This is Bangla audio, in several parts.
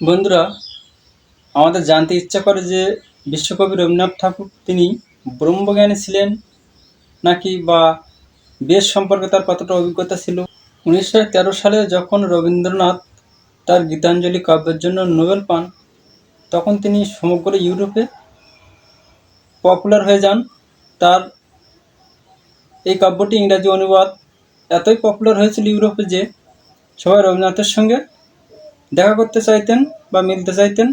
বন্ধুরা, আমাদের জানতে ইচ্ছা করে যে বিশ্বকবি রবীন্দ্রনাথ ঠাকুর তিনি ব্রহ্মজ্ঞানী ছিলেন নাকি বা বেশ সম্পর্কে তার কতটা অভিজ্ঞতা ছিল? উনিশশো তেরো সালে যখন রবীন্দ্রনাথ তার গীতাঞ্জলি কাব্যের জন্য নোবেল পান, তখন তিনি সমগ্র ইউরোপে পপুলার হয়ে যান। তার এই কাব্যটি ইংরাজি অনুবাদ এতই পপুলার হয়েছিল ইউরোপে যে সবাই রবীন্দ্রনাথের সঙ্গে দেখা করতে চাইতেন বা মিলতে চাইতেন।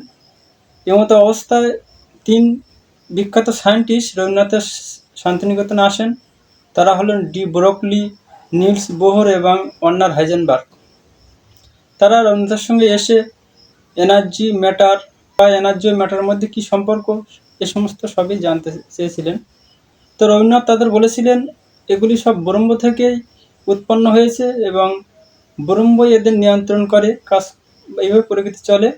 এমতো অবস্থায় তিন বিখ্যাত সায়েন্টিস্ট রবীন্দ্রনাথের শান্তিনিকেতনে আসেন। তারা হলেন ডি ব্রকলি, নিলস বোহর এবং অন্নার হাইজেনবার্গ। তারা রবীন্দ্রনাথের সঙ্গে এসে এনার্জি ম্যাটার বা এনার্জি ম্যাটার মধ্যে কী সম্পর্ক, এ সমস্ত সবই জানতে চেয়েছিলেন। তো রবীন্দ্রনাথ তাদের বলেছিলেন, এগুলি সব ব্রহ্ম থেকেই উৎপন্ন হয়েছে এবং ব্রহ্মই এদের নিয়ন্ত্রণ করে, কাজ এইভাবে প্রকৃতি চলে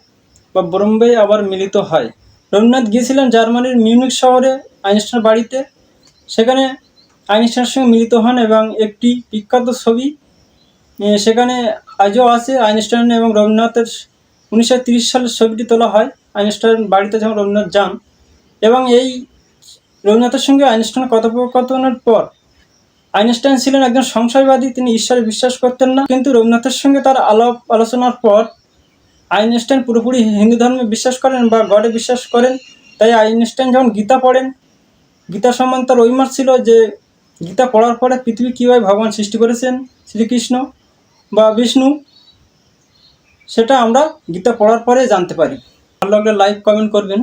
বা ব্রহ্মই আবার মিলিত হয়। রবীন্দ্রনাথ গিয়েছিলেন জার্মানির মিউনিক শহরে আইনস্টাইন বাড়িতে। সেখানে আইনস্টাইনের সঙ্গে মিলিত হন এবং একটি বিখ্যাত ছবি সেখানে আজও আছে আইনস্টাইন এবং রবীন্দ্রনাথের উনিশশো সালের ছবিটি তোলা হয়। আইনস্টাইন বাড়িতে যখন রবীন্দ্রনাথ যান এবং এই রবীন্দ্রনাথের সঙ্গে আইনস্টাইনের কথোপকথনের পর আইনস্টাইন ছিলেন একজন সংশয়বাদী। তিনি ঈশ্বরে বিশ্বাস করতেন না। কিন্তু রবীন্দ্রনাথের সঙ্গে তার আলাপ আলোচনার পর আইনস্টাইন পুরোপুরি হিন্দু ধর্মে বিশ্বাস করেন বা গডে বিশ্বাস করেন, তাই আইনস্টাইন যখন গীতা পড়েন, গীতা সম্বন্ধে তার ঐমার ছিল যে গীতা পড়ার পরে পৃথিবী কীভাবে ভগবান সৃষ্টি করেছেন, শ্রীকৃষ্ণ বা বিষ্ণু, সেটা আমরা গীতা পড়ার পরে জানতে পারি। ভালো লাগলে লাইক কমেন্ট করবেন।